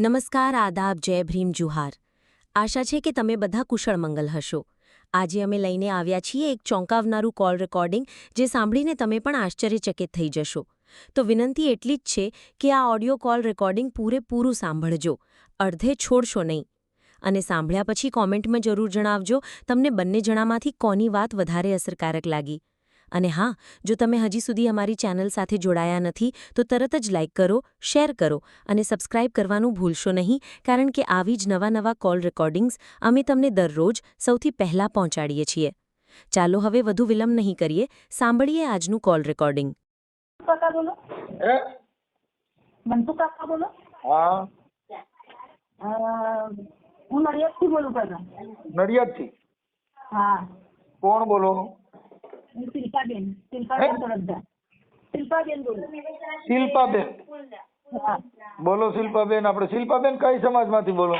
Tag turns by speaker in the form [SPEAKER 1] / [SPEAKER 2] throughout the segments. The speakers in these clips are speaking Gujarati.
[SPEAKER 1] નમસ્કાર, આદાબ, જય ભ્રીમ જુહાર. આશા છે કે તમે બધા કુશળ મંગલ હશો. આજે અમે લઈને આવ્યા છીએ એક ચોંકાવનારું કોલ રેકોર્ડિંગ જે સાંભળીને તમે પણ આશ્ચર્યચકિત થઈ જશો. તો વિનંતી એટલી જ છે કે આ ઓડિયો કોલ રેકોર્ડિંગ પૂરેપૂરું સાંભળજો. અડધે છોડશો નહીં. અને સાંભળ્યા પછી કોમેન્ટમાં જરૂર જણાવજો, તમને બંને જણામાંથી કોની વાત વધારે અસરકારક લાગી. અને હા જો તમે હજી સુધી અમારી ચેનલ સાથે જોડાયા નથી તો તરત જ લાઇક કરો શેર કરો અને સબસ્ક્રાઇબ કરવાનું ભૂલશો નહીં કારણ કે આવી જ નવા નવા કોલ રેકોર્ડિંગ્સ અમે તમને દરરોજ સૌથી પહેલાં પહોંચાડીએ છીએ. ચાલો હવે વધુ વિલંબ નહીં કરીએ સાંભળીએ આજનું કોલ રેકોર્ડિંગ.
[SPEAKER 2] કાકા બોલો.
[SPEAKER 3] હે?
[SPEAKER 2] મંતુ કાકા બોલો?
[SPEAKER 3] હા.
[SPEAKER 2] અ, હું નડિયાદથી બોલું કાકા
[SPEAKER 3] નડિયાદથી?
[SPEAKER 2] હા.
[SPEAKER 3] કોણ બોલો?
[SPEAKER 2] હું શિલ્પાબેન શિલ્પાબેન તરફદાર શિલ્પાબેન બોલું.
[SPEAKER 3] શિલ્પાબેન.
[SPEAKER 2] હા.
[SPEAKER 3] બોલો શિલ્પાબેન આપણે શિલ્પાબેન કઈ સમાજમાંથી બોલો?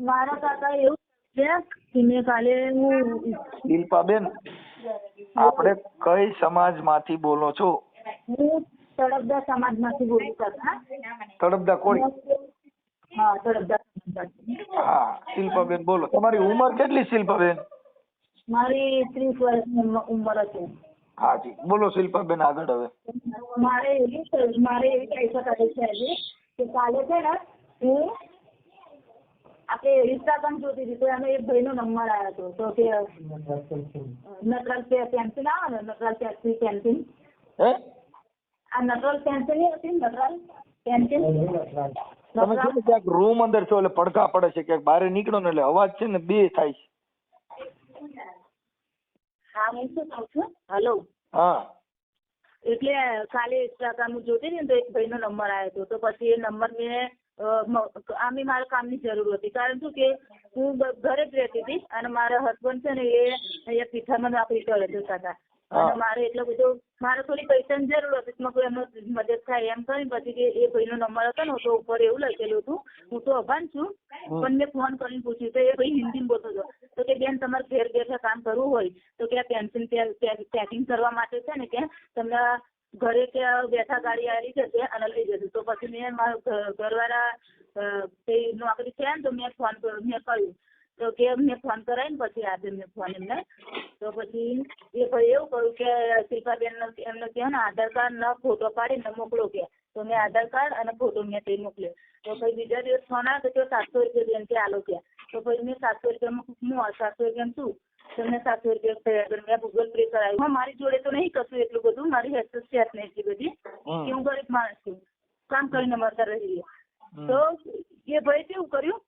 [SPEAKER 2] મારા કાકા એવું છે કે મેં કાલે હું
[SPEAKER 3] શિલ્પાબેન આપણે કઈ સમાજમાંથી બોલો છો?
[SPEAKER 2] હું તળપદા સમાજમાંથી બોલું કાકા
[SPEAKER 3] તડપદા કોળી?
[SPEAKER 2] હા તળપદા
[SPEAKER 3] હા શિલ્પાબેન બોલો. તમારી ઉંમર કેટલી શિલ્પાબેન?
[SPEAKER 2] મારી ત્રીસ વર્ષની ઉંમર- હતી. છે
[SPEAKER 3] હાજી બોલો શિલ્પાબેન આગળ હવે.
[SPEAKER 2] મારે એવી મારે એવી પૈસા શકાય છે આજે કે કાલે છે ને હું આપણે ઇન્સ્ટાગ્રામ જોતી હતી તો એનો એક ભાઈનો નંબર આવ્યો હતો. તો કે નટરાજ પેન્સિલ આવે ને નટરાજ પેન્સિલ પેન્સિલ
[SPEAKER 3] હે?
[SPEAKER 2] આ નટરાજ પેન્સિલ નહીં હતી નટરલ નટરાજ પેન્સિલ
[SPEAKER 3] તમે ક્યાંક રૂમ અંદર છો એટલે પડઘા પડે છે ક્યાંક બહાર નીકળો ને એટલે અવાજ છે ને બે થાય છે.
[SPEAKER 2] હા હું શું કહું છું? હલો
[SPEAKER 3] હા.
[SPEAKER 2] એટલે કાલે ઇન્સ્ટાગ્રામ જોતી હતી ને તો એક ભાઈનો નંબર આવ્યો હતો. તો પછી એ નંબર મેં આમે મારા કામની જરૂર હતી. કારણ શું કે હું ઘરે જ રહેતી હતી અને મારા હસબન્ડ છે ને એ અહીંયા પીઠામાં નોકરી કરે છે કાકા અને મારે એટલો બધો મારે થોડી પૈસાની જરૂર હતી કોઈ એમનો મદદ થાય એમ કરી પછી એ એ ભાઈનો નંબર હતો ને તો ઉપર એવું લખેલું હતું હું તો અભાન છું પણ મેં ફોન કરીને પૂછ્યું તો એ ભાઈ હિન્દીમાં બોલતો હતો. તો કે બેન તમારે ઘેર બેઠા કામ કરવું હોય તો કે આ પેન્સિલ પેકિંગ કરવા માટે છે ને કે તમને ઘરે કે બેઠા ગાડી આવી જશે અને લઈ જશે તો પછી મેં મારા ઘરવાળા નોકરી છે ને તો મેં ફોન કર્યો મેં કહ્યું તો કે મેં ફોન કરાવીને પછી આપ્યો મેં ફોન એમને. તો પછી એ ભાઈ એવું કહ્યું કે શિલ્પાબેન એમને કહે ને આધાર કાર્ડ ન ફોટો પાડીને મોકલો કે. તો મેં આધાર કાર્ડ અને ફોટો મેં તે મોકલ્યો. તો પછી બીજા દિવસ ફોન આવ્યો તો સાતસો રૂપિયા બેન કે આલો કે. તો પછી મેં સાતસો રૂપિયામાં હું સાતસો રૂપિયા શું? તમને સાતસો રૂપિયા થયા. મેં ગૂગલ પે કરાવ્યું. હા મારી જોડે તો નહીં કશું એટલું બધું. મારી હેલ્થ છે નહીં એટલી બધી. કે હું ગરીબ માણસ છું. કામ કરીને મળતા રહીએ. તો એ ભાઈ કેવું કર્યું?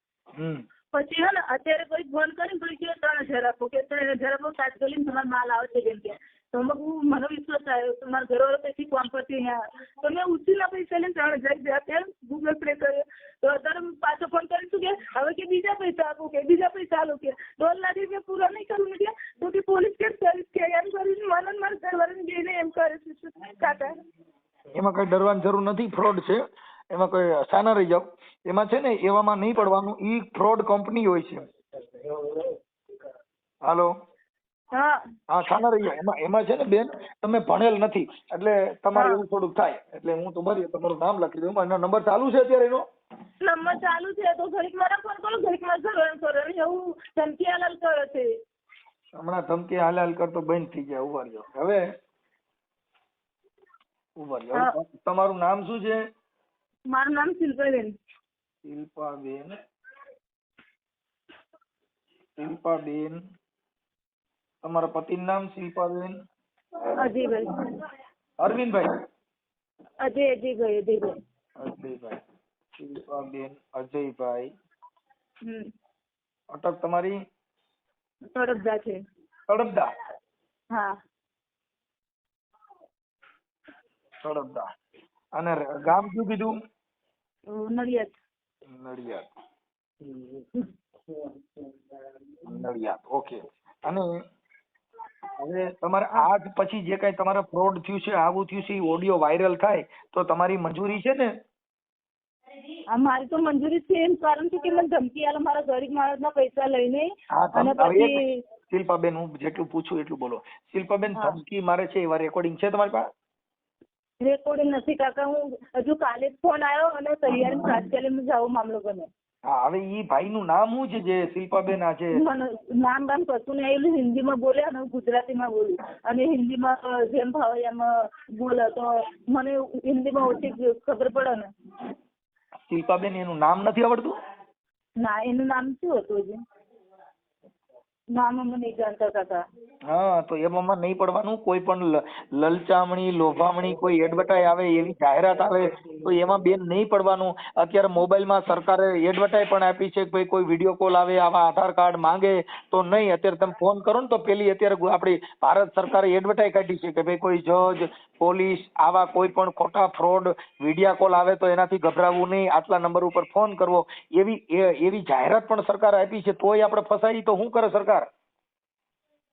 [SPEAKER 2] પછી હે ને, અત્યારે કોઈ ફોન કરીને કોઈ કે ત્રણ હજાર આપો, કે ત્રણ હજાર આપો, તાત્કાલિક તમારો માલ આવે છે જેમ કે. તો હું, મને વિશ્વાસ આવ્યો તમારા મારા ઘરવાળો પછી ફોન પરથી અહીંયા. તો મેં ઉછીના પૈસા લઈને ત્રણ હજાર રૂપિયા આપ્યા ગૂગલ પે કર્યો. તો અત્યારે પાછો ફોન કરીશું કે, હવે કે બીજા પૈસા આપો, કે બીજા પૈસા આલો કે દોઢ લાખ રૂપિયા પૂરા નહીં કરું કે તો કે પોલીસ કેસ કરીશ કે એમ કરીને મને મારા ઘરવાળાને જઈને એમ કરે છે કાકા
[SPEAKER 3] એમાં કઈ ડરવાની જરૂર નથી ફ્રોડ છે. એમાં કોઈ સાના રહી જાવ એમાં છે ને એવામાં નહીં પડવાનું. ઈ ફ્રોડ કંપની હોય છે. હાલો?
[SPEAKER 2] હા.
[SPEAKER 3] સાના રહી જાવ એમાં એમાં છે ને બેન તમે ભણેલ નથી. એટલે તમારે એવું થોડુંક થાય. એટલે હું તમારી તમારું નામ લખી દઉં. એનો નંબર ચાલુ છે અત્યારે એનો?
[SPEAKER 2] નંબર ચાલુ છે તો ઘડીક મારા ફોન કરો ઘડીક મારા ઘરવાળાને કરો. એવું ધમકી હાલાલ કરે છે.
[SPEAKER 3] હમણાં ધમકી હાલ હાલ કરતો બંધ થઈ જાય. ઊભા રહ્યો હવે? ઊભા રહ્યો તમારું નામ શું છે?
[SPEAKER 2] મારું નામ શિલ્પાબેન.
[SPEAKER 3] શિલ્પાબેન. શિલ્પાબેન. તમારા પતિનું નામ શિલ્પાબેન?
[SPEAKER 2] અજયભાઈ.
[SPEAKER 3] અરવિંદભાઈ?
[SPEAKER 2] અજય અજયભાઈ અજયભાઈ.
[SPEAKER 3] અજયભાઈ. શિલ્પાબેન અજયભાઈ.
[SPEAKER 2] હમ.
[SPEAKER 3] અટક તમારી?
[SPEAKER 2] તડપદા છે.
[SPEAKER 3] તડપદા?
[SPEAKER 2] હા.
[SPEAKER 3] તડપદા. અને ગામ શું કીધું?
[SPEAKER 2] નડિયાદ.
[SPEAKER 3] નડિયાદ. નડિયાદ ઓકે. અને હવે તમારે આજ પછી જે કઈ તમારે ફ્રોડ થયું છે આવું થયું છે એ ઓડિયો વાયરલ થાય તો તમારી મંજૂરી છે ને?
[SPEAKER 2] આ મારી તો મંજૂરી છે એમ કારણ છે કે મને ધમકી આલો મારા ગરીબ માણસના પૈસા લઈને. અને પછી
[SPEAKER 3] શિલ્પાબેન હું જેટલું પૂછું એટલું બોલો. શિલ્પાબેન ધમકી મારે છે એવા રેકોર્ડિંગ છે તમારી પાસે?
[SPEAKER 2] રેકોર્ડિંગ નથી કાકા હું હજુ કાલે જ ફોન આવ્યો અને તૈયારી તાત્કાલિક જાઉં મામલો બને.
[SPEAKER 3] હા હવે ઈ ભાઈનું નામ શું છે જે શિલ્પાબેન આ છે
[SPEAKER 2] નામ બામ કશું નહીં આવેલું હિન્દીમાં બોલે અને ગુજરાતી ગુજરાતીમાં બોલ્યું અને હિન્દીમાં જેમ ભાવે એમ બોલે તો મને હિન્દીમાં ઓછી ખબર પડે ને.
[SPEAKER 3] શિલ્પાબેન એનું નામ નથી આવડતું?
[SPEAKER 2] ના એનું નામ શું હતું હજી?
[SPEAKER 3] તો એમાં નહીં પડવાનું? કોઈ પણ લલચામણી, લોભામણી, કોઈ એડવર્ટાઇઝ આવે, એવી જાહેરાત આવે, તો એમાં બેન નહીં પડવાનું. અત્યારે મોબાઈલમાં સરકારે એડવર્ટાઇઝ પણ આપી છે ભાઈ કોઈ વીડિયો કોલ આવે, આવા આધાર કાર્ડ માંગે, તો નહીં. અત્યારે તમે ફોન કરો ને તો પેલી અત્યારે આપણી ભારત સરકારે એડવર્ટાઇઝ કાઢી છે કે ભાઈ કોઈ જજ પોલીસ આવા કોઈ પણ ખોટા ફ્રોડ વીડિયો કોલ આવે તો એનાથી ગભરાવું નહીં. આટલા નંબર ઉપર ફોન કરવો. એવી એવી જાહેરાત પણ સરકાર આપી છે તોય આપણે ફસાઈ. તો શું કરે સરકાર?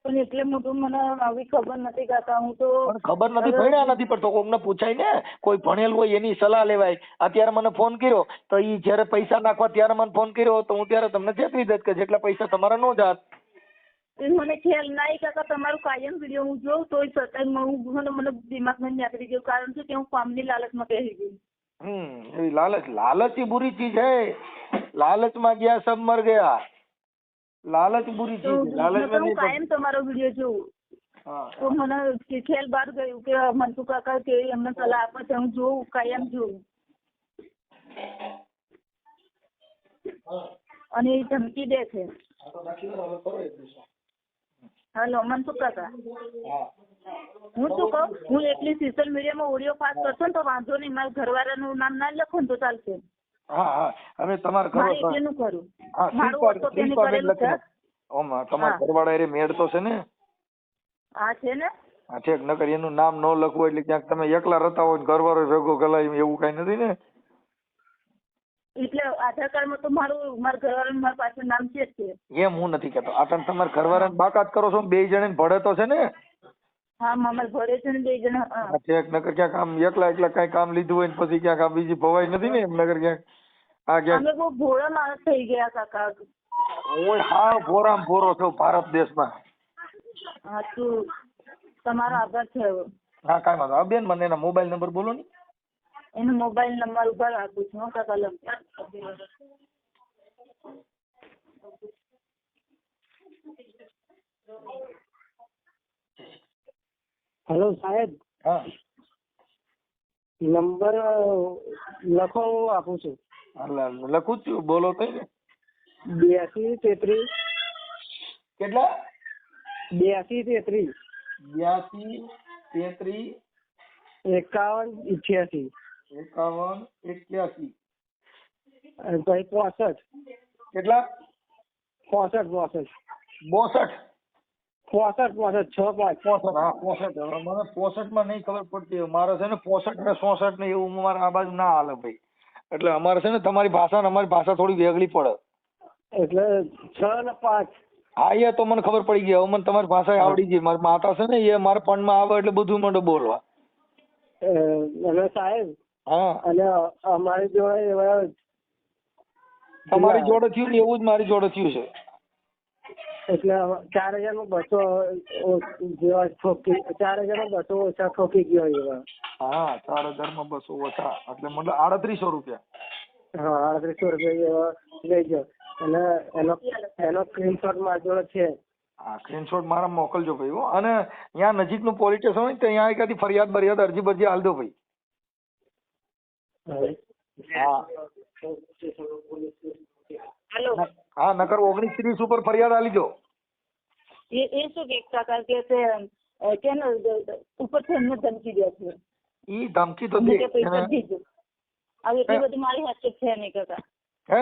[SPEAKER 2] પણ એટલે મોટું મને આવી ખબર નથી કાકા હું તો
[SPEAKER 3] ખબર નથી ભણ્યા નથી પણ તો કોકને પૂછાય ને. કોઈ ભણેલ હોય એની સલાહ લેવાય. અત્યારે મને ફોન કર્યો તો ઈ જ્યારે પૈસા નાખવા ત્યારે મને ફોન કર્યો તો હું ત્યારે તમને ચેતવી દત કે જેટલા પૈસા તમારા નો જાત.
[SPEAKER 2] મને ખ્યાલ નહીં કાકા તમારું કાયમ વિડીયો હું જોઉં તોય છતાંય હું મને મને દિમાગમાં નીકળી ગયું કારણ શું કે હું કામની લાલચમાં બેસી ગઈ
[SPEAKER 3] હમ એવી લાલચ લાલચ ही बुरी चीज है लालच में गया सब मर गया लालच बुरी
[SPEAKER 2] તો
[SPEAKER 3] चीज है लालच में
[SPEAKER 2] હું
[SPEAKER 3] नहीं
[SPEAKER 2] કાયમ તમારો વિડીયો જોઉં
[SPEAKER 3] हाँ
[SPEAKER 2] તો મને કે ખ્યાલ બહાર ગયું કે મનસુ કાકા કે એમને સલાહ આપે છે હું જોઉં કાયમ જોઉં અને એ ધમકી દે છે હેલો મનસુ કાકા હું. શું કહું હું એકલી સોશિયલ મીડિયામાં ઓડિયો પાસ કરશો ને તો વાંધો નહીં મારા ઘરવાળાનું નામ ના લખો ને તો ચાલશે.
[SPEAKER 3] હા હા. હવે તમારે
[SPEAKER 2] કરું. મારું
[SPEAKER 3] શિલ્પા
[SPEAKER 2] ઓટો કરેલું છે.
[SPEAKER 3] ઓમ તમારા ઘરવાળા એ મેળ તો છે ને?
[SPEAKER 2] હા છે ને?
[SPEAKER 3] હા ઠેક નકર એનું નામ ન લખવું એટલે ક્યાંક તમે એકલા રહેતા હોય ઘરવાળો ભેગો ગલાય એવું કઈ નથી ને?
[SPEAKER 2] એટલે આધાર કાર્ડમાં તો મારું મારા ઘરવાળાનું મારા પાછળ નામ છે જ છે
[SPEAKER 3] એમ હું નથી કહેતો આ તમે તમારા ઘરવાળાને બાકાત કરો છો બે જણે ભળે તો છે ને?
[SPEAKER 2] હા મામા છે ને બે જણા હા.
[SPEAKER 3] આ ઠેક નકર ક્યાંક આમ એકલા એકલા કઈ કામ લીધું હોય ને પછી ક્યાંક આમ બીજી ભવાઈ નથી ને એમ નકર ક્યાંક? આ ક્યાંક?
[SPEAKER 2] અમે બહુ ભોળા માણસ થઈ ગયા કાકા.
[SPEAKER 3] હું ભોરામ ભોરો છું ભારત દેશમાં.
[SPEAKER 2] હા તું તમારો આભાર છે
[SPEAKER 3] હા કાંઈ વાંધો બેન મને એના મોબાઈલ નંબર બોલો ને.
[SPEAKER 2] એનો મોબાઈલ નંબર ઉપર આપું છું હું કાકા લખ
[SPEAKER 4] હેલો સાહેબ?
[SPEAKER 3] હા.
[SPEAKER 4] નંબર લખો હું આપું છું.
[SPEAKER 3] લખું છું. બોલો તો
[SPEAKER 4] બ્યાસી તેત્રીસ.
[SPEAKER 3] કેટલા?
[SPEAKER 4] બ્યાસી તેત્રીસ.
[SPEAKER 3] બ્યાસી તેત્રીસ.
[SPEAKER 4] એકાવન ઇઠ્યાસી.
[SPEAKER 3] એકાવન એક્યાસી.
[SPEAKER 4] પછી પોસઠ.
[SPEAKER 3] કેટલા?
[SPEAKER 4] પોસઠ પોસઠ.
[SPEAKER 3] બોસઠ.
[SPEAKER 4] પોસઠ પોસઠ છ પાંચ.
[SPEAKER 3] પોસઠ હા પોસઠ. મને પોસઠમાં નહીં ખબર પડતી. મારે છે ને પોસઠ ને સોસઠ ને એવું મારે આ બાજુ ના હાલે ભાઈ. એટલે અમારે છે ને તમારી ભાષા ને અમારી ભાષા થોડી વેગળી પડે.
[SPEAKER 4] એટલે છ ને પાંચ.
[SPEAKER 3] હા એ તો મને ખબર પડી ગઈ. હવે મને તમારી ભાષા આવડી ગઈ. મારી માતા છે ને એ મારા પણમાં આવે એટલે બધું મને બોલવા.
[SPEAKER 4] એટલે સાહેબ અને અમારી જોડે એવા
[SPEAKER 3] તમારી જોડે થયું ને એવું જ મારી જોડે થયું છે.
[SPEAKER 4] એટલે ચાર હજારનું બસો જેવા ઠોકી ચાર હજારમાં બસો ઓછા ઠોકી ગયો એવા.
[SPEAKER 3] હા ચાર હજારમાં બસો ઓછા. એટલે મતલબ આડત્રીસો રૂપિયા.
[SPEAKER 4] હા આડત્રીસો રૂપિયા જેવા લઈ ગયો. અને એનો એનો સ્ક્રીનશોટ મારી જોડે છે.
[SPEAKER 3] હા સ્ક્રીનશોટ મારા મોકલજો ભાઈ હો. અને ત્યાં નજીકનું પોલીસ સ્ટેશન હોય ત્યાં એકાદી ફરિયાદ બરિયાદ અરજી બરજી હાલ દો ભાઈ. હા. હા નકર ઓગણીસ ત્રીસ ઉપર ફરિયાદ આલી જો
[SPEAKER 2] એ એ શું કે કાકા કે છે કે દ- ઉપરથી એમને ધમકી દે છે.
[SPEAKER 3] ઈ ધમકી તો દે.
[SPEAKER 2] કે પૈસા દીજો હવે એટલી બધી મારી હાથે છે નહીં કાકા
[SPEAKER 3] હે?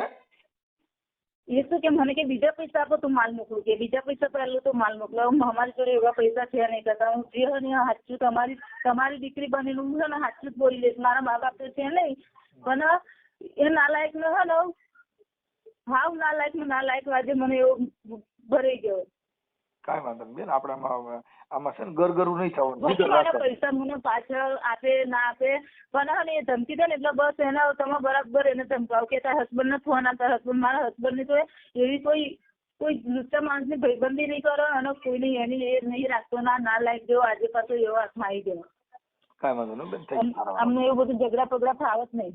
[SPEAKER 2] એ શું કે મને કે બીજા પૈસા આપો તો માલ મોકલું કે બીજા પૈસા પહેલું તો માલ મોકલો અમારી જોડે એવા પૈસા છે નહીં કરતા હું જે ને સાચું તમારી તમારી દીકરી બનેલું હું છે ને સાચું જ બોલી લઈશ મારા મા બાપ તો છે નહીં પણ એ નાલાયક નો હે ને હાવ નાલાયક નો નાલાયક વાજે મને એવો ભરાઈ ગયો
[SPEAKER 3] કાંઈ વાંધો બેન આપણે આમાં છે ને ગરગરું નહીં થવાનું.
[SPEAKER 2] પૈસા મને પાછળ આપે ના આપે. પણ હે એ ધમકી દે ને એટલે બસ એના તમે બરાબર એને ધમકાવ કે તારા હસબન્ડ ને ફોન આપતા હસબન્ડ મારા હસબન્ડની તો એવી કોઈ કોઈ લુચ્ચા માણસની ભાઈબંધી નહીં કરો અને કોઈની એની એ નહીં રાખતો ના ના લાઈક જેવો આજે પાછો એવો હાથમાં આવી ગયો.
[SPEAKER 3] કાંઈ વાંધો નહીં બેન થઈ
[SPEAKER 2] અમને એવું બધું ઝઘડા પગડા ફાવત નહીં.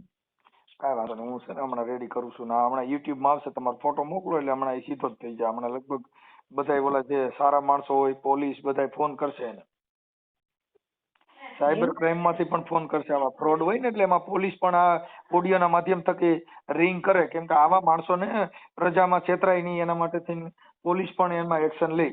[SPEAKER 3] કાંઈ વાંધો નહીં હું છે ને હમણાં રેડી કરું છું ના હમણાં યુટ્યુબમાં આવશે તમારો ફોટો મોકલો એટલે હમણાં એ સીધો જ થઈ જાય. હમણાં લગભગ બધાય ઓલા જે સારા માણસો હોય પોલીસ બધાય ફોન કરશે એને. સાયબર ક્રાઇમમાંથી પણ ફોન કરશે. આવા ફ્રોડ હોય ને એટલે એમાં પોલીસ પણ આ ઓડિયોના માધ્યમ થકી રિંગ કરે. કેમ કે આવા માણસોને પ્રજામાં છેતરાય નહીં એના માટે થઈને પોલીસ પણ એમાં એક્શન લે.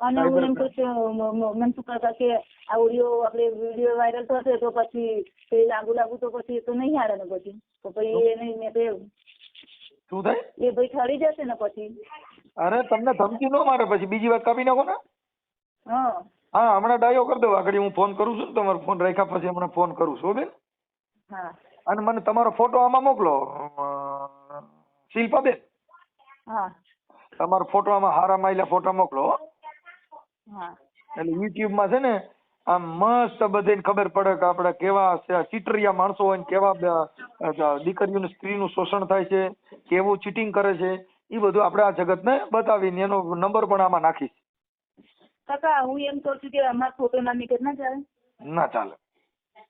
[SPEAKER 2] અને હું એમ કહું છું મનસુખ કહેતા કે આ ઓડિયો આપણે વીડિયો વાયરલ થશે તો પછી તે લાગુ લાગુ તો પછી તો નહીં હારે ને પછી. તો પછી એને મેં તો
[SPEAKER 3] શું થાય?
[SPEAKER 2] એ ભાઈ ઠરી જશે ને પછી.
[SPEAKER 3] અરે તમને ધમકી ન મારે પછી. બીજી વાત કાપી નાખો ને.
[SPEAKER 2] હા.
[SPEAKER 3] હા હમણાં ડાયો કરી દો. આગળ હું ફોન કરું છું ને તમારો ફોન રાખ્યા પછી હમણાં ફોન કરું છું બેન.
[SPEAKER 2] હા.
[SPEAKER 3] અને મને તમારો ફોટો આમાં મોકલો. શિલ્પાબેન
[SPEAKER 2] હા.
[SPEAKER 3] તમારો ફોટો આમાં હારા માયલા ફોટા મોકલો હા. એટલે યુટ્યુબમાં છે ને આમ મસ્ત બધાને ખબર પડે કે આપણે કેવા ચીટરિયા માણસો હોય ને કેવા દીકરીઓનું સ્ત્રીનું શોષણ થાય છે કેવું ચીટિંગ કરે છે. એ બધું આપણે આ જગતને બતાવીને એનો નંબર પણ આમાં નાખીશ.
[SPEAKER 2] કાકા હું એમ કહું છું કે અમારા ફોટો ના નીકળ ના ચાલે.
[SPEAKER 3] ના ચાલે.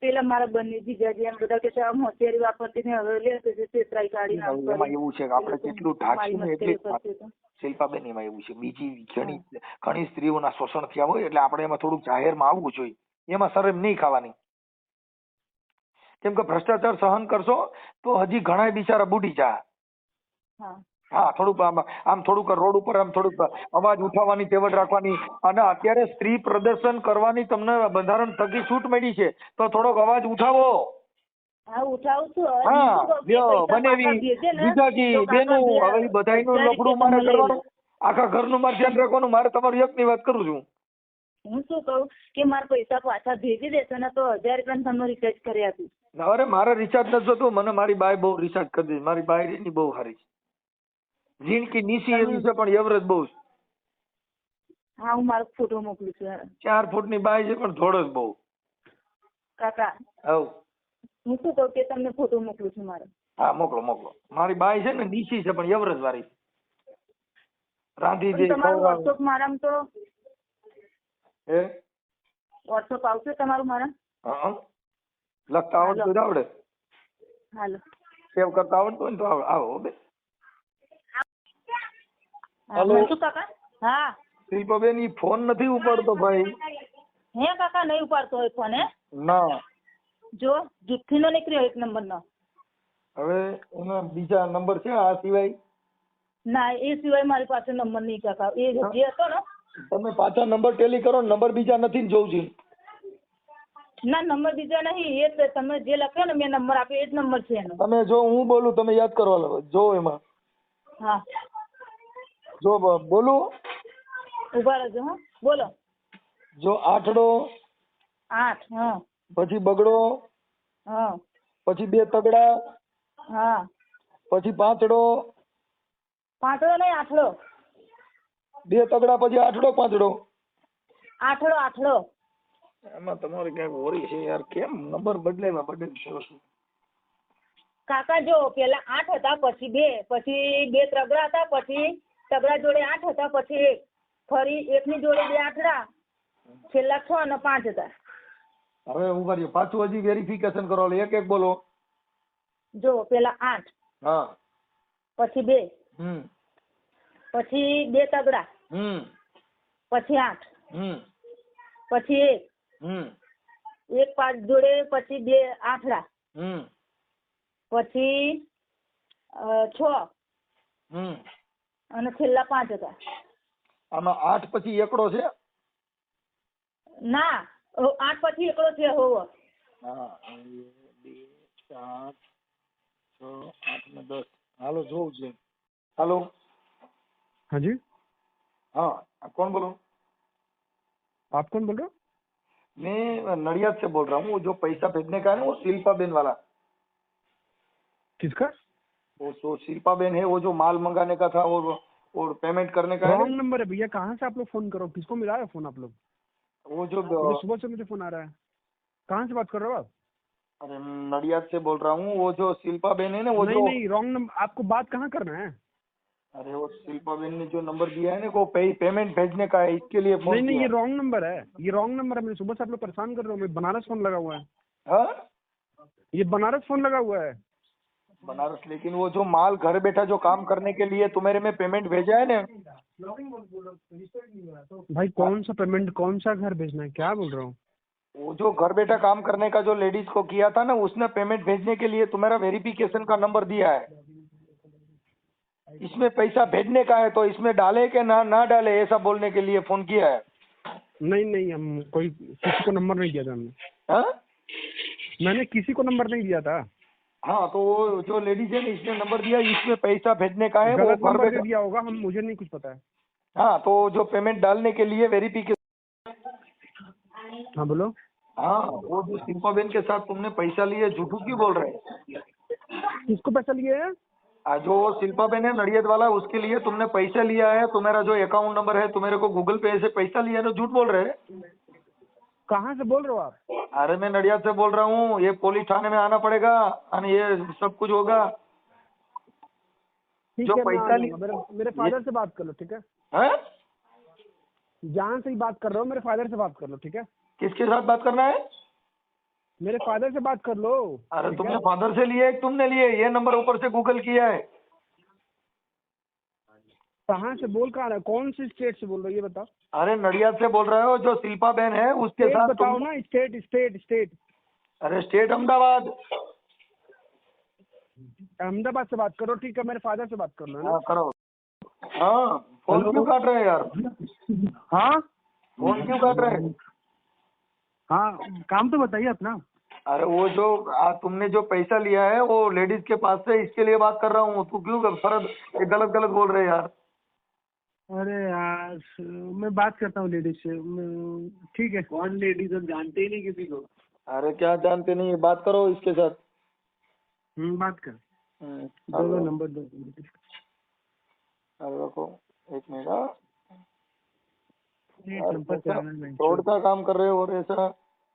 [SPEAKER 2] પેલા મારા બંને જીજાજી એમ બધા કે આમ હોશિયારી વાપરતી ને હવે લે છેતરાઈ કાઢી નાખ
[SPEAKER 3] એમાં એવું છે કે આપણે જેટલું ઢાંકશું ને એટલી. શિલ્પાબેન એમાં એવું છે. બીજી ઘણી ઘણી સ્ત્રીઓના શોષણ થયા હોય એટલે આપણે એમાં થોડુંક જાહેરમાં આવવું જોઈએ. એમાં શરમ નહીં ખાવાની. કેમ કે ભ્રષ્ટાચાર સહન કરશો તો હજી ઘણા બિચારા બુડી જા
[SPEAKER 2] હા
[SPEAKER 3] થોડુંક આમ આમ થોડુંક રોડ ઉપર આમ થોડુંક અવાજ ઉઠાવવાની તેવડ રાખવાની. અને અત્યારે સ્ત્રી પ્રદર્શન કરવાની તમને બંધારણ થકી છૂટ મળી છે. તો થોડોક અવાજ ઉઠાવો.
[SPEAKER 2] હા ઉઠાવું છું.
[SPEAKER 3] હા લ્યો બનેવી. જીજાજી બેનું હવે બધાયનું લફડું મારે કરવાનું. આખા ઘરનું મારે ધ્યાન રાખવાનું. મારે તમારી એકની વાત કરું છું.
[SPEAKER 2] હું શું કહું? કે મારા પૈસા પાછા ભેજી દેશો ને તો હજાર રૂપિયા તમને રિચાર્જ કરી આપીશ.
[SPEAKER 3] અરે મારે રિચાર્જ નથી થતું મને મારી બાય બહુ રિચાર્જ કરી દીધી. મારી બાય બહુ સારી છે. જીણકી નીસી એવી છે પણ એવરેજ બહુ છે.
[SPEAKER 2] હા હું મારો ફોટો મોકલું છું
[SPEAKER 3] ચાર ફૂટની બાય છે પણ થોડો જ બહુ.
[SPEAKER 2] કાકા.
[SPEAKER 3] હવ
[SPEAKER 2] હું શું કહું કે તમને ફોટો મોકલું છું મારો.
[SPEAKER 3] હા મોકલો મોકલો. મારી બાય છે ને નીચી છે પણ એવરેજ વાળી. રાંધી દે
[SPEAKER 2] તમારો. વોટ્સઅપ મારામાં તો
[SPEAKER 3] હે?
[SPEAKER 2] વોટ્સઅપ આવશે તમારું મારા?
[SPEAKER 3] હા લખતા આવડતું આવડે.
[SPEAKER 2] હાલો.
[SPEAKER 3] સેવ કરતા આવડતું હોય ને તો આવ- આવો હા, હાલો.
[SPEAKER 2] શું કાકા? હા.
[SPEAKER 3] શિલ્પાબેન ઈ ફોન નથી ઉપાડતો ભાઈ.
[SPEAKER 2] હે કાકા નહીં ઉપાડતો હોય ફોન હે?
[SPEAKER 3] ના.
[SPEAKER 2] જો જુઠ્ઠી નો નીકળ્યો એક નંબર નો
[SPEAKER 3] હવે એના બીજા નંબર છે આ સિવાય?
[SPEAKER 2] ના એ સિવાય મારી પાસે નંબર નહીં કાકા. એ જે હતો ને?
[SPEAKER 3] તમે પાછા નંબર ટેલી કરો નંબર બીજા નથી ને જોઉં છું.
[SPEAKER 2] ના નંબર બીજા નહીં એ તમે જે લખ્યો ને મેં નંબર આપ્યો એ જ નંબર છે એનો.
[SPEAKER 3] તમે જો હું બોલું તમે યાદ કરવા લાગો જો એમાં.
[SPEAKER 2] હા.
[SPEAKER 3] જો બોલું.
[SPEAKER 2] ઊભા રહેજો હા. બોલો.
[SPEAKER 3] જો આઠડો.
[SPEAKER 2] આઠ હા.
[SPEAKER 3] પછી બગડો.
[SPEAKER 2] હા.
[SPEAKER 3] પછી બે તગડા.
[SPEAKER 2] હા.
[SPEAKER 3] પછી પાંચડો.
[SPEAKER 2] પાંચડો નહીં આઠડો.
[SPEAKER 3] બે તગડા પછી આઠડો પાંચડો.
[SPEAKER 2] આઠડો આઠડો.
[SPEAKER 3] એમાં તમારે ક્યાંક હોરી છે યાર કેમ નંબર બદલાવ્યા બદલ છે
[SPEAKER 2] કાકા જો પેલા આઠ હતા પછી બે પછી બે તગડા હતા પછી તગડા જોડે આઠ હતા પછી એક. ફરી એકની જોડે બે આઠડા. છેલ્લા છ અને પાંચ હતા.
[SPEAKER 3] હવે ઊભા રહ્યો પાછું હજી વેરિફિકેશન કરો એક એક બોલો.
[SPEAKER 2] જો પેલા આઠ.
[SPEAKER 3] હા.
[SPEAKER 2] પછી બે.
[SPEAKER 3] હમ.
[SPEAKER 2] પછી બે તગડા.
[SPEAKER 3] હમ.
[SPEAKER 2] પછી આઠ.
[SPEAKER 3] હમ.
[SPEAKER 2] પછી એક.
[SPEAKER 3] હમ.
[SPEAKER 2] એક પાંચ જોડે પછી બે આઠડા.
[SPEAKER 3] હમ.
[SPEAKER 2] પછી છ.
[SPEAKER 3] હમ.
[SPEAKER 2] અને છેલ્લા પાંચ હતા
[SPEAKER 3] આમાં આઠ પછી એકડો છે
[SPEAKER 2] ના અ, આઠ પછી એકલો છે હોવો
[SPEAKER 3] હા એક, બે ચાર છ આઠ ને દસ હાલો જોઉં છે હાલો
[SPEAKER 5] हाँ जी
[SPEAKER 3] हाँ आप कौन बोलो
[SPEAKER 5] आप कौन बोल रहे हो
[SPEAKER 3] मैं नडियाद से बोल रहा हूँ वो जो पैसा भेजने का है ना वो शिल्पा बेन वाला
[SPEAKER 5] किसका
[SPEAKER 3] वो जो शिल्पा बेन है वो जो माल मंगाने का था और और पेमेंट करने का है।
[SPEAKER 5] रॉन्ग नंबर है भैया कहाँ से आप लोग फ़ोन करो? किसको मिला है फ़ोन आप लोग?
[SPEAKER 3] वो जो
[SPEAKER 5] सुबह से मुझे फ़ोन आ रहा है। कहाँ से बात कर रहे हो आप?
[SPEAKER 3] अरे नडियाद से बोल रहा हूँ वो जो शिल्पा बेन है ना वो
[SPEAKER 5] नहीं
[SPEAKER 3] जो
[SPEAKER 5] नहीं रॉन्ग नंबर आपको बात कहाँ करना है?
[SPEAKER 3] अरे वो शिल्पा बेन ने जो नंबर दिया है ना वो पे, पेमेंट भेजने का है इसके लिए
[SPEAKER 5] नहीं नहीं ये रॉन्ग नंबर है। ये रॉन्ग नंबर है मैं सुबह से आप लोग परेशान कर रहे हो मैं बनारस फ़ोन लगा हुआ है।
[SPEAKER 3] हाँ?
[SPEAKER 5] ये बनारस फ़ोन लगा हुआ है।
[SPEAKER 3] बनारस लेकिन वो जो माल घर बैठा जो काम करने के लिए तुम्हारे में पेमेंट भेजा है ना?
[SPEAKER 5] भाई कौन सा पेमेंट कौन सा घर भेजना है? क्या बोल रहा हूँ?
[SPEAKER 3] वो जो घर बैठा काम करने का जो लेडीज़ को किया था ना उसने पेमेंट भेजने के लिए तुम्हारा वेरिफिकेशन का नंबर दिया है। इसमें पैसा भेजने का है तो इसमें डाले के ना ना डाले ऐसा बोलने के लिए फ़ोन किया है।
[SPEAKER 5] नहीं नहीं हम कोई किसी को नंबर नहीं दिया था हमने।
[SPEAKER 3] हाँ?
[SPEAKER 5] मैंने किसी को नंबर नहीं दिया था।
[SPEAKER 3] हाँ तो वो जो लेडीज़ है इसने नंबर दिया इसमें पैसा भेजने का है वो घर
[SPEAKER 5] दे दिया होगा हम मुझे नहीं कुछ पता है।
[SPEAKER 3] हाँ तो जो पेमेंट डालने के लिए वेरिफिकेशन
[SPEAKER 5] हाँ बोलो।
[SPEAKER 3] हाँ वो जो शिल्पा बेन के साथ तुमने पैसा लिए झूठू क्यों बोल रहे हैं?
[SPEAKER 5] किसको पैसा लिए है?
[SPEAKER 3] जो शिल्पा बेन है नड़ियत वाला उसके लिए तुमने पैसा लिया है तुम्हारा जो अकाउंट नंबर है तुम्हारे को गूगल पे से पैसा लिया है ना झूठ बोल रहे हैं।
[SPEAKER 5] कहाँ से बोल रहे हो आप?
[SPEAKER 3] अरे मैं नडिया से बोल रहा हूँ ये पुलिस थाने में आना पड़ेगा और ये सब कुछ होगा। जो पैसा
[SPEAKER 5] मेरे मेरे फादर से बात कर लो ठीक है?
[SPEAKER 3] हैं?
[SPEAKER 5] जहाँ से ही बात कर रहा हूँ मेरे फादर से बात कर लो ठीक है?
[SPEAKER 3] किसके साथ बात करना है?
[SPEAKER 5] मेरे फादर से बात कर लो
[SPEAKER 3] अरे तुमने फादर से लिए तुमने लिए ये नंबर ऊपर से गूगल किया है।
[SPEAKER 5] कहाँ से बोल कहाँ रहे हो? कौन से स्टेट से बोल रहे हो? ये बताओ।
[SPEAKER 3] अरे नडियाद से बोल रहे हो जो शिल्पा बहन है उसके साथ
[SPEAKER 5] बताओ
[SPEAKER 3] तुम
[SPEAKER 5] ना स्टेट स्टेट स्टेट
[SPEAKER 3] अरे स्टेट अहमदाबाद।
[SPEAKER 5] अहमदाबाद से बात करो ठीक है मेरे फादर से बात करना है ना?
[SPEAKER 3] हाँ करो। हाँ फ़ोन क्यों काट रहे हैं यार?
[SPEAKER 5] हाँ?
[SPEAKER 3] फ़ोन क्यों काट रहे हैं?
[SPEAKER 5] हाँ काम तो बताइए अपना।
[SPEAKER 3] अरे वो जो आ, तुमने जो पैसा लिया है वो लेडीज़ के पास से इसके लिए बात कर रहा हूँ तू क्यों फरद गलत गलत बोल रहे यार?
[SPEAKER 5] अरे यार मैं बात करता हूँ लेडीज़ से। ठीक है। कौन लेडीज़ हम जानते ही नहीं किसी को।
[SPEAKER 3] अरे क्या जानते नहीं? बात करो इसके साथ।
[SPEAKER 5] हम्म, बात कर।
[SPEAKER 3] हम्म,
[SPEAKER 5] दो नंबर दो।
[SPEAKER 3] रखो एक मिनट हाँ। फ्रॉड का काम कर रहे हो और ऐसा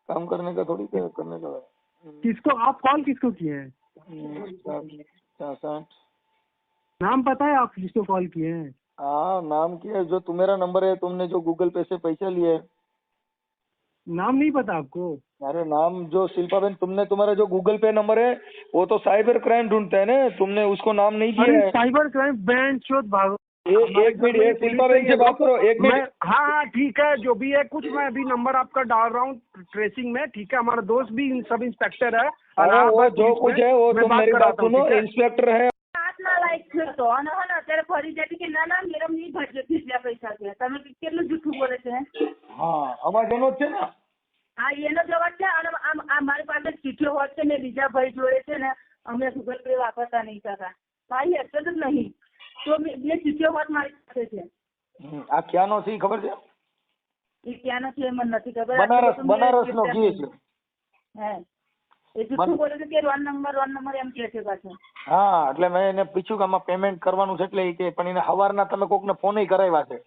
[SPEAKER 3] काम करने का थोड़ी क्या करने का
[SPEAKER 5] किसको? आप कॉल किसको किए हैं?
[SPEAKER 3] हम्म,
[SPEAKER 5] नाम पता है आप जिसको कॉल किए हैं?
[SPEAKER 3] हाँ नाम क्या है जो तुम्हारा नंबर है तुमने जो गूगल पे से पैसा लिए
[SPEAKER 5] नाम नहीं पता आपको?
[SPEAKER 3] अरे नाम जो शिल्पा बेन तुमने तुम्हारा जो गूगल पे नंबर है वो तो साइबर क्राइम ढूंढता है ना तुमने उसको नाम नहीं दिया है।
[SPEAKER 5] साइबर क्राइम बैंक चोत भागो
[SPEAKER 3] एक मिनट एक शिल्पा बेन से बात करो एक मिनट।
[SPEAKER 5] हाँ हाँ ठीक है जो भी है कुछ मैं अभी नंबर आपका डाल रहा हूँ ट्रेसिंग में ठीक है? हमारा दोस्त भी इन सब इंस्पेक्टर है
[SPEAKER 3] अरे वो जो कुछ है वो तुम मेरी बात सुनो? इंस्पेक्टर है।
[SPEAKER 2] હાથના લાયક થયો હતો અને હે ને અત્યારે ફરી જતી કે ના ના મેડમ નહીં ભરજો કેટલા પૈસા છે? તમે કેટલું જૂઠું બોલે છે
[SPEAKER 3] હા? અવાજ એનો જ છે ને.
[SPEAKER 2] હા એનો જવાબ છે. અને આ મારી પાસે ચીઠીઓ હોત છે ને બીજા ભાઈ જોડે છે ને અમે ગૂગલ પે વાપરતા નહીં થતા મારી હેરકત જ નહીં. તો મેં બે ચીઠીઓ હોત મારી પાસે છે.
[SPEAKER 3] આ ક્યાંનો છે ખબર છે?
[SPEAKER 2] એ ક્યાંનો છે મને નથી ખબર.
[SPEAKER 3] બનારસ બનારસ નો ઘી છે.
[SPEAKER 2] હે. એ જૂઠું બોલે છે કે રોન નંબર રોન નંબર એમ કે છે પાછું.
[SPEAKER 3] હા એટલે મેં એને પૂછ્યું કે આમાં પેમેન્ટ કરવાનું છે એટલે એ કે પણ એને સવારના તમે કોકને ફોન કરાવ્યા છે.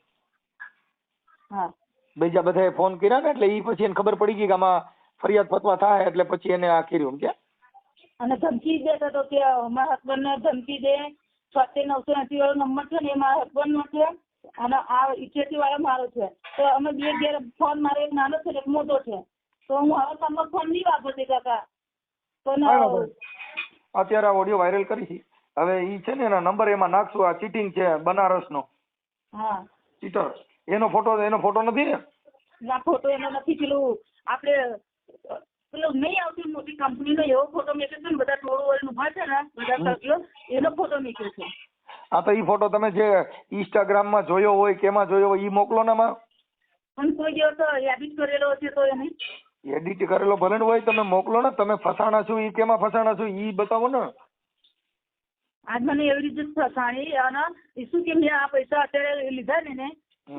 [SPEAKER 2] હા.
[SPEAKER 3] બીજા બધાએ ફોન કર્યા ને એટલે એ પછી એને ખબર પડી ગઈ કે આમાં ફરિયાદ ફતવા થાય એટલે પછી એને આ કર્યું કે?
[SPEAKER 2] અને ધમકી દેતો હતો કે મારા husband ને ધમકી દે છોતેર નવસો એસી વાળો નંબર છે ને એ મારા husband નો છે અને આ ઇઠ્યાસી વાળો મારો છે. તો અમે બે ઘેર ફોન મારો એક નાનો છે એક મોટો છે. તો હું હવે તમારો ફોન નહીં વાપરતી કાકા. પણ.
[SPEAKER 3] અત્યારે આ ઓડિયો વાયરલ કરી છે. હવે ઈ છે ને એના નંબર એમાં નાખશું. આ ચીટિંગ છે બનારસનો.
[SPEAKER 2] હા.
[SPEAKER 3] ચીટર એનો ફોટો એનો ફોટો નથી ને?
[SPEAKER 2] ના ફોટો એનો નથી. પેલું આપણે પેલો નહીં આવતી મોટી કંપનીનો એવો ફોટો મેક્યો છે ને બધા ટોળું વળીને ઊભા છે ને બધા સભ્યો એનો ફોટો મેક્યો છે.
[SPEAKER 3] હા તો ઈ ફોટો તમે જે ઇન્સ્ટાગ્રામમાં જોયો હોય કેમાં જોયો હોય ઈ મોકલો ને માં
[SPEAKER 2] પણ કોઈ દિવસ એડિટ કરેલો હશે તો એને.
[SPEAKER 3] એડિટ કરેલો ભલે હોય તમે મોકલો ને તમે ફસાણા છો ઈ કેમાં ફસાણા છો ઈ બતાવો ને.
[SPEAKER 2] આજ મને એવી રીતે ફસાણી અને એ શું કે મેં આ પૈસા અત્યારે લીધા ને ને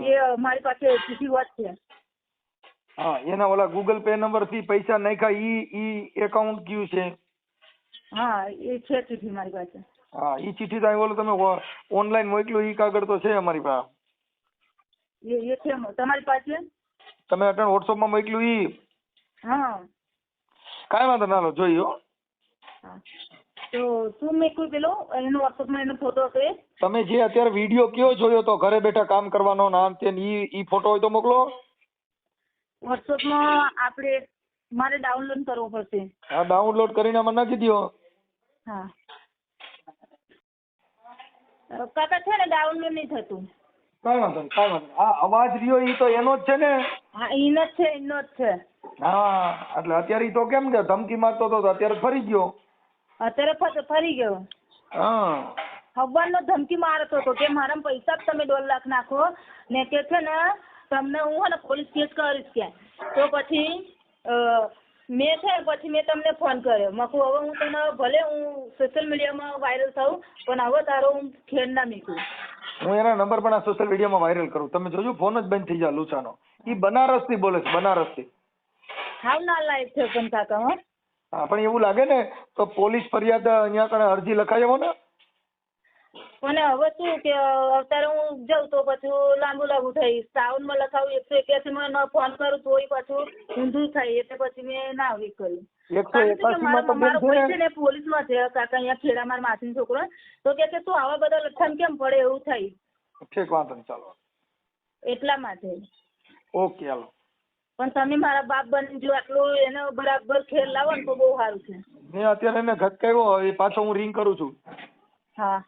[SPEAKER 2] એ મારી પાસે સીધી વાત છે.
[SPEAKER 3] હા એના ઓલા ગૂગલ પે નંબરથી પૈસા નાખ્યા ઈ ઈ એકાઉન્ટ કયું છે?
[SPEAKER 2] હા એ છે ચીઠી મારી પાસે.
[SPEAKER 3] હા ઈ ચીઠી તો ઓલું તમે ઓનલાઈન મોકલ્યું ઈ કાગળ તો છે અમારી પાસે.
[SPEAKER 2] એ એ છે તમારી પાસે?
[SPEAKER 3] તમે અટણ વોટ્સઅપમાં મોકલ્યું ઈ
[SPEAKER 2] હા.
[SPEAKER 3] કાંઈ વાંધો ના લો જોઈ હો.
[SPEAKER 2] તો શું મેં કોઈ પેલો એનો વોટ્સઅપમાં એનો ફોટો હતો એ
[SPEAKER 3] તમે જે અત્યારે વીડિયો કયો જોયો તો ઘરે બેઠા કામ કરવાનો નામ તે ઈ ઈ ફોટો હોય તો મોકલો.
[SPEAKER 2] વોટ્સઅપમાં આપણે મારે ડાઉનલોડ કરવો પડશે.
[SPEAKER 3] હા ડાઉનલોડ કરીને મને નાખી દો
[SPEAKER 2] હા. કાકા છે ને ડાઉનલોડ નહીં થતું?
[SPEAKER 3] કાંઈ વાંધો નહીં કાંઈ વાંધો નહીં. આ અવાજ રહ્યો ઈ તો એનો જ છે ને?
[SPEAKER 2] હા એનો જ છે એનો જ છે.
[SPEAKER 3] હા એટલે અત્યારે તો કેમ કે ધમકી મારતો તો અત્યારે ફરી ગયો.
[SPEAKER 2] અત્યારે ફરી ગયો?
[SPEAKER 3] હા.
[SPEAKER 2] નો ધમકી મારતો હતો કે મારા પૈસા તમે દોઢ લાખ નાખો ને કે છે ને તમને હું હે ને પોલીસ કેસ કરીશ કે તો પછી મેં છે પછી મેં તમને ફોન કર્યો. મકું હવે હું તને ભલે હું સોશિયલ મીડિયામાં વાયરલ થઉં પણ હવે તારો હું ખેડ ના મીકું.
[SPEAKER 3] હું એના નંબર પણ આ સોશિયલ મીડિયામાં વાયરલ કરું. તમે જોજો ફોન જ બંધ થઈ જાય લુચાનો ઈ બનારસથી બોલે છે બનારસથી.
[SPEAKER 2] હાવ ના લાયક છે પણ કાકા હો.
[SPEAKER 3] હા પણ એવું લાગે ને તો પોલીસ ફરિયાદ અહીંયા કણે અરજી લખાઈ આવો ને.
[SPEAKER 2] અને હવે શું કે અત્યારે હું જાઉં તો પાછું લાંબુ લાંબુ થઈ સાઉન્ડમાં લખાવું એકસો એક્યાસી માં ફોન કરું તોય પાછું ઊંધું થાય એટલે પછી મેં ના આવી કર્યું પોલીસમાં છે કાકા અહીંયા ખેડા મારા માસી છોકરો તો કે છે તું આવા બધા લખાણ કેમ પડે? એવું થાય.
[SPEAKER 3] ઠીક વાંધો નહીં ચાલો.
[SPEAKER 2] એટલા માટે.
[SPEAKER 3] ઓકે હાલો.
[SPEAKER 2] પણ તમે મારા બાપ બની જો આટલું એનો બરાબર ખેલ લાવો ને તો બહુ સારું છે.
[SPEAKER 3] મેં અત્યારે એને ઘટકાવ્યો એ પાછો હું રિંગ કરું છું.
[SPEAKER 2] હા.